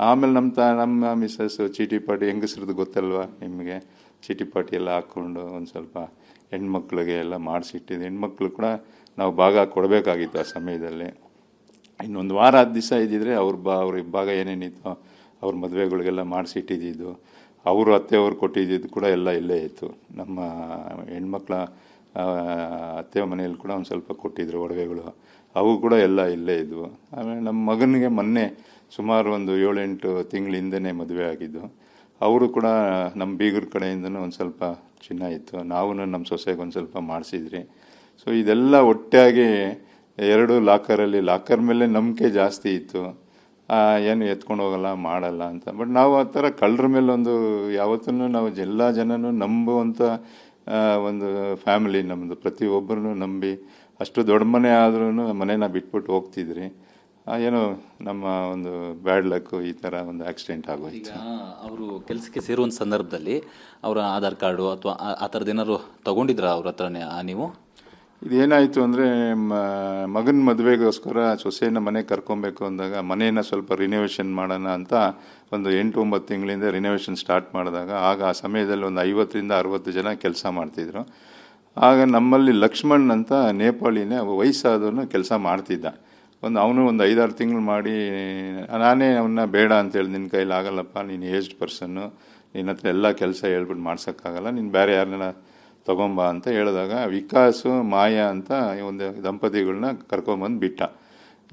ಆಮೇಲೆ ನಮ್ಮ ತ, ನಮ್ಮ ಮಿಸ್ಸಸ್ಸು ಚೀಟಿ ಪಾಟಿ ಹೆಂಗಸ್ರದ್ದು ಗೊತ್ತಲ್ವಾ ನಿಮಗೆ? ಚೀಟಿ ಪಾಟಿ ಎಲ್ಲ ಹಾಕ್ಕೊಂಡು ಒಂದು ಸ್ವಲ್ಪ ಹೆಣ್ಮಕ್ಳಿಗೆ ಎಲ್ಲ ಮಾಡಿಸಿಟ್ಟಿದ್ದು. ಹೆಣ್ಮಕ್ಳು ಕೂಡ ನಾವು ಭಾಗ ಕೊಡಬೇಕಾಗಿತ್ತು ಆ ಸಮಯದಲ್ಲಿ. ಇನ್ನೊಂದು ವಾರ ಹತ್ತು ದಿವಸ ಇದ್ದಿದ್ರೆ ಅವ್ರ ಬಾ, ಅವ್ರ ಭಾಗ ಏನೇನಿತ್ತು ಅವ್ರ ಮದುವೆಗಳಿಗೆಲ್ಲ ಮಾಡಿಸಿಟ್ಟಿದ್ದು ಅವರು ಅತ್ತೆಯವ್ರು ಕೊಟ್ಟಿದ್ದು ಕೂಡ ಎಲ್ಲ ಇಲ್ಲೇ ಇತ್ತು. ನಮ್ಮ ಹೆಣ್ಮಕ್ಳ ಅತ್ತೆ ಮನೆಯಲ್ಲಿ ಕೂಡ ಒಂದು ಸ್ವಲ್ಪ ಕೊಟ್ಟಿದ್ರು ಒಡವೆಗಳು. ಅವು ಕೂಡ ಎಲ್ಲ ಇಲ್ಲೇ ಇದ್ವು. ಆಮೇಲೆ ನಮ್ಮ ಮಗನಿಗೆ ಮೊನ್ನೆ ಸುಮಾರು ಒಂದು ಏಳೆಂಟು ತಿಂಗಳ ಹಿಂದೆನೇ ಮದುವೆ ಆಗಿದ್ದು, ಅವರು ಕೂಡ ನಮ್ಮ ಬೀಗರ ಕಡೆಯಿಂದನೂ ಒಂದು ಸ್ವಲ್ಪ ಚಿನ್ನ ಇತ್ತು. ನಾವು ನಮ್ಮ ಸೊಸೆಗೆ ಒಂದು ಸ್ವಲ್ಪ ಮಾಡಿಸಿದ್ರಿ. ಸೊ ಇದೆಲ್ಲ ಒಟ್ಟಾಗಿ ಎರಡು ಲಾಕರಲ್ಲಿ, ಲಾಕರ್ ಮೇಲೆ ನಂಬಿಕೆ ಜಾಸ್ತಿ ಇತ್ತು. ಏನು ಎತ್ಕೊಂಡು ಹೋಗಲ್ಲ, ಮಾಡಲ್ಲ ಅಂತ. ಬಟ್ ನಾವು ಆ ಥರ ಕಳ್ಳರ ಮೇಲೆ ಒಂದು ಯಾವತ್ತೂ ನಾವು ಎಲ್ಲ ಜನನೂ ನಂಬುವಂಥ ಒಂದು ಫ್ಯಾಮಿಲಿ ನಮ್ಮದು ಪ್ರತಿಯೊಬ್ಬರನ್ನು ನಂಬಿ, ಅಷ್ಟು ದೊಡ್ಡ ಮನೆ ಆದ್ರೂ ಮನೇನ ಬಿಟ್ಬಿಟ್ಟು ಹೋಗ್ತಿದ್ರಿ. ಏನೋ ನಮ್ಮ ಒಂದು ಬ್ಯಾಡ್ ಲಕ್ ಈ ಥರ ಒಂದು ಆಕ್ಸಿಡೆಂಟ್ ಆಗೋಯ್ತು. ಅವರು ಕೆಲಸಕ್ಕೆ ಸೇರುವಂಥ ಸಂದರ್ಭದಲ್ಲಿ ಅವರ ಆಧಾರ್ ಕಾರ್ಡು ಅಥವಾ ಆ- ಥರದ್ದು ಏನಾದ್ರು ತಗೊಂಡಿದ್ರ ಅವ್ರ ಹತ್ರನೇ ನೀವು? ಇದೇನಾಯಿತು ಅಂದರೆ ಮಗನ ಮದುವೆಗೋಸ್ಕರ ಸೊಸೆಯನ್ನ ಮನೆಗೆ ಕರ್ಕೊಬೇಕು ಅಂದಾಗ ಮನೆಯನ್ನ ಸ್ವಲ್ಪ ರಿನೋವೇಷನ್ ಮಾಡೋಣ ಅಂತ ಒಂದು ಎಂಟು ಒಂಬತ್ತು ತಿಂಗಳಿಂದ ರಿನೋವೇಷನ್ ಸ್ಟಾರ್ಟ್ ಮಾಡಿದಾಗ ಆಗ ಆ ಸಮಯದಲ್ಲಿ ಒಂದು ಐವತ್ತರಿಂದ ಅರವತ್ತು ಜನ ಕೆಲಸ ಮಾಡ್ತಿದ್ರು. ಆಗ ನಮ್ಮಲ್ಲಿ ಲಕ್ಷ್ಮಣ್ ಅಂತ ನೇಪಾಳಿನೇ ವಯಸ್ಸಾದವನು ಕೆಲಸ ಮಾಡ್ತಿದ್ದ. ಒಂದು ಅವನು ಒಂದು ಐದಾರು ತಿಂಗಳು ಮಾಡಿ, ನಾನೇ ಅವನ್ನ ಬೇಡ ಅಂತೇಳಿ ನಿನ್ನ ಕೈಲಿ ಆಗಲ್ಲಪ್ಪ, ನೀನು ಏಜ್ಡ್ ಪರ್ಸನ್ನು ನಿನ್ನ ಹತ್ರ ಎಲ್ಲ ಕೆಲಸ ಹೇಳ್ಬಿಟ್ಟು ಮಾಡ್ಸೋಕ್ಕಾಗಲ್ಲ, ನೀನು ಬೇರೆ ಯಾರನ್ನ ತಗೊಂಬ ಅಂತ ಹೇಳಿದಾಗ, ವಿಕಾಸು, ಮಾಯಾ ಅಂತ ಒಂದು ದಂಪತಿಗಳನ್ನ ಕರ್ಕೊಂಬಂದು ಬಿಟ್ಟ.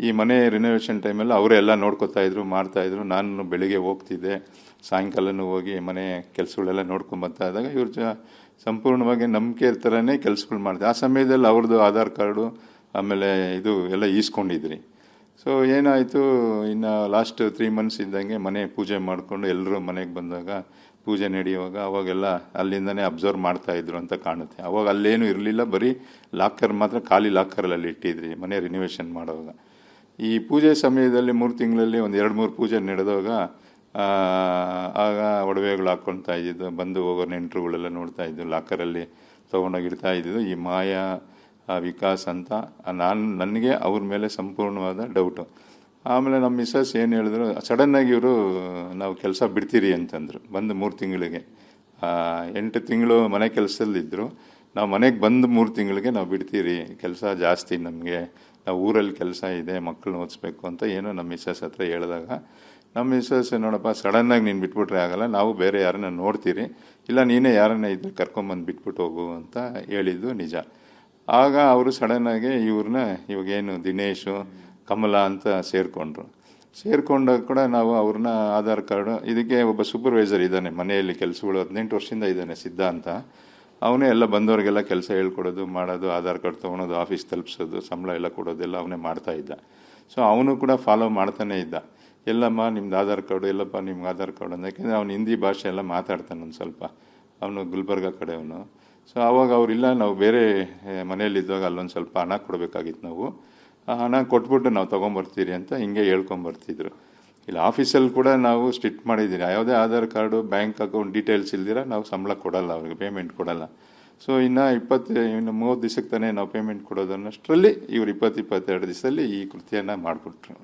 ಈ ಮನೆ ರಿನೋವೇಷನ್ ಟೈಮಲ್ಲಿ ಅವರೆಲ್ಲ ನೋಡ್ಕೊತಾ ಇದ್ರು, ಮಾಡ್ತಾ ಇದ್ರು. ನಾನು ಬೆಳಿಗ್ಗೆ ಹೋಗ್ತಿದ್ದೆ, ಸಾಯಂಕಾಲನೂ ಹೋಗಿ ಮನೆ ಕೆಲಸಗಳೆಲ್ಲ ನೋಡ್ಕೊಂಬರ್ತಾ ಇದ್ದಾಗ ಇವ್ರ ಸಂಪೂರ್ಣವಾಗಿ ನಂಬಿಕೆ ಥರನೇ ಕೆಲಸಗಳು ಮಾಡಿದೆ. ಆ ಸಮಯದಲ್ಲಿ ಅವ್ರದ್ದು ಆಧಾರ್ ಕಾರ್ಡು ಆಮೇಲೆ ಇದು ಎಲ್ಲ ಈಸ್ಕೊಂಡಿದ್ರಿ. ಸೊ ಏನಾಯಿತು, ಇನ್ನು ಲಾಸ್ಟ್ ತ್ರೀ ಮಂತ್ಸ್ ಇದ್ದಂಗೆ ಮನೆ ಪೂಜೆ ಮಾಡಿಕೊಂಡು ಎಲ್ಲರೂ ಮನೆಗೆ ಬಂದಾಗ ಪೂಜೆ ನಡೆಯುವಾಗ ಅವಾಗೆಲ್ಲ ಅಲ್ಲಿಂದನೇ ಅಬ್ಸರ್ವ್ ಮಾಡ್ತಾ ಇದ್ರು ಅಂತ ಕಾಣುತ್ತೆ. ಅವಾಗ ಅಲ್ಲೇನು ಇರಲಿಲ್ಲ, ಬರೀ ಲಾಕರ್ ಮಾತ್ರ ಖಾಲಿ ಲಾಕರಲ್ಲಿ ಇಟ್ಟಿದ್ರಿ ಮನೆ ರಿನೋವೇಷನ್ ಮಾಡುವಾಗ. ಈ ಪೂಜೆ ಸಮಯದಲ್ಲಿ ಮೂರು ತಿಂಗಳಲ್ಲಿ ಒಂದು ಎರಡು ಮೂರು ಪೂಜೆ ನಡೆದಾಗ ಆಗ ಒಡವೆಗಳು ಹಾಕ್ಕೊಳ್ತಾ ಇದ್ದಿದ್ದು, ಬಂದು ಹೋಗೋ ನೆಂಟರುಗಳೆಲ್ಲ ನೋಡ್ತಾ ಇದ್ದು, ಲಾಕರಲ್ಲಿ ತೊಗೊಂಡೋಗಿ ಇಡ್ತಾ ಇದ್ದಿದ್ದು, ಈ ಮಾಯಾ ವಿಕಾಸ್ ಅಂತ. ನಾನು, ನನಗೆ ಅವ್ರ ಮೇಲೆ ಸಂಪೂರ್ಣವಾದ ಡೌಟು ಆಮೇಲೆ ನಮ್ಮ ಮಿಸ್ಸಸ್ ಏನು ಹೇಳಿದ್ರು ಸಡನ್ನಾಗಿ ಇವರು, ನಾವು ಕೆಲಸ ಬಿಡ್ತೀರಿ ಅಂತಂದರು. ಬಂದು ಮೂರು ತಿಂಗಳಿಗೆ. ಎಂಟು ತಿಂಗಳು ಮನೆ ಕೆಲಸದಲ್ಲಿದ್ದರು ನಾವು ಮನೆಗೆ ಬಂದು ಮೂರು ತಿಂಗಳಿಗೆ ನಾವು ಬಿಡ್ತೀರಿ. ಕೆಲಸ ಜಾಸ್ತಿ ನಮಗೆ. ನಾವು ಊರಲ್ಲಿ ಕೆಲಸ ಇದೆ ಮಕ್ಕಳನ್ನ ಓದಿಸ್ಬೇಕು ಅಂತ ಏನೋ ನಮ್ಮ ಮಿಸ್ಸಸ್ ಹತ್ರ ಹೇಳಿದಾಗ, ನಮ್ಮ ಮಿಸ್ಸಸ್, ನೋಡಪ್ಪ ಸಡನ್ನಾಗಿ ನೀನು ಬಿಟ್ಬಿಟ್ರೆ ಆಗಲ್ಲ. ನಾವು ಬೇರೆ ಯಾರನ್ನ ನೋಡ್ತೀರಿ. ಇಲ್ಲ, ನೀನೇ ಯಾರನ್ನ ಇದ್ರೆ ಕರ್ಕೊಂಬಂದು ಬಿಟ್ಬಿಟ್ಟು ಹೋಗು ಅಂತ ಹೇಳಿದ್ದು ನಿಜ. ಆಗ ಅವರು ಸಡನ್ನಾಗಿ ಇವ್ರನ್ನ ಇವಾಗೇನು ದಿನೇಶು, ಕಮಲ ಅಂತ ಸೇರಿಕೊಂಡ್ರು. ಸೇರಿಕೊಂಡಾಗ ಕೂಡ ನಾವು ಅವ್ರನ್ನ ಆಧಾರ್ ಕಾರ್ಡು, ಇದಕ್ಕೆ ಒಬ್ಬ ಸೂಪರ್ವೈಸರ್ ಇದ್ದಾನೆ ಮನೆಯಲ್ಲಿ ಕೆಲಸಗಳು ಹದಿನೆಂಟು ವರ್ಷದಿಂದ ಇದ್ದಾನೆ ಸಿದ್ಧ ಅಂತ ಅವನೇ ಎಲ್ಲ ಬಂದವರಿಗೆಲ್ಲ ಕೆಲಸ ಹೇಳ್ಕೊಡೋದು, ಮಾಡೋದು, ಆಧಾರ್ ಕಾರ್ಡ್ ತೊಗೊಳೋದು ಆಫೀಸ್ ತಲುಪಿಸೋದು, ಸಂಬಳ ಎಲ್ಲ ಕೊಡೋದೆಲ್ಲ ಅವನೇ ಮಾಡ್ತಾ ಇದ್ದ. ಸೊ ಅವನು ಕೂಡ ಫಾಲೋ ಮಾಡ್ತಾನೆ ಇದ್ದ. ಎಲ್ಲಮ್ಮ, ನಿಮ್ದು ಆಧಾರ್ ಕಾರ್ಡು, ಎಲ್ಲಪ್ಪ, ನಿಮ್ಗೆ ಆಧಾರ್ ಕಾರ್ಡ್ ಅಂತ ಯಾಕೆಂದರೆ ಅವ್ನು ಹಿಂದಿ ಭಾಷೆ ಎಲ್ಲ ಮಾತಾಡ್ತಾನೆ ಒಂದು ಸ್ವಲ್ಪ. ಅವನು ಗುಲ್ಬರ್ಗ ಕಡೆಯವನು. ಸೊ ಆವಾಗ ಅವರಿಲ್ಲ, ನಾವು ಬೇರೆ ಮನೆಯಲ್ಲಿದ್ದಾಗ ಅಲ್ಲೊಂದು ಸ್ವಲ್ಪ ಹಣ ಕೊಡಬೇಕಾಗಿತ್ತು ನಾವು. ಆ ಹಣ ಕೊಟ್ಬಿಟ್ಟು ನಾವು ತೊಗೊಂಬರ್ತೀರಿ ಅಂತ ಹಿಂಗೆ ಹೇಳ್ಕೊಂಬರ್ತಿದ್ರು. ಇಲ್ಲಿ ಆಫೀಸಲ್ಲಿ ಕೂಡ ನಾವು ಸ್ಟಿಟ್ ಮಾಡಿದ್ದೀರಿ ಯಾವುದೇ Aadhaar card, bank account details ಇಲ್ದಿರ ನಾವು ಸಂಬಳ ಕೊಡಲ್ಲ, ಅವ್ರಿಗೆ ಪೇಮೆಂಟ್ ಕೊಡಲ್ಲ. ಸೊ ಇನ್ನು ಇಪ್ಪತ್ತು, ಇನ್ನು ಮೂವತ್ತು ದಿವಸಕ್ಕೆ ತಾನೇ ನಾವು ಪೇಮೆಂಟ್ ಕೊಡೋದನ್ನಷ್ಟರಲ್ಲಿ ಇವ್ರು ಇಪ್ಪತ್ತು, ಇಪ್ಪತ್ತೆರಡು ದಿವಸದಲ್ಲಿ ಈ ಕೃತ್ಯನ ಮಾಡಿಬಿಟ್ರು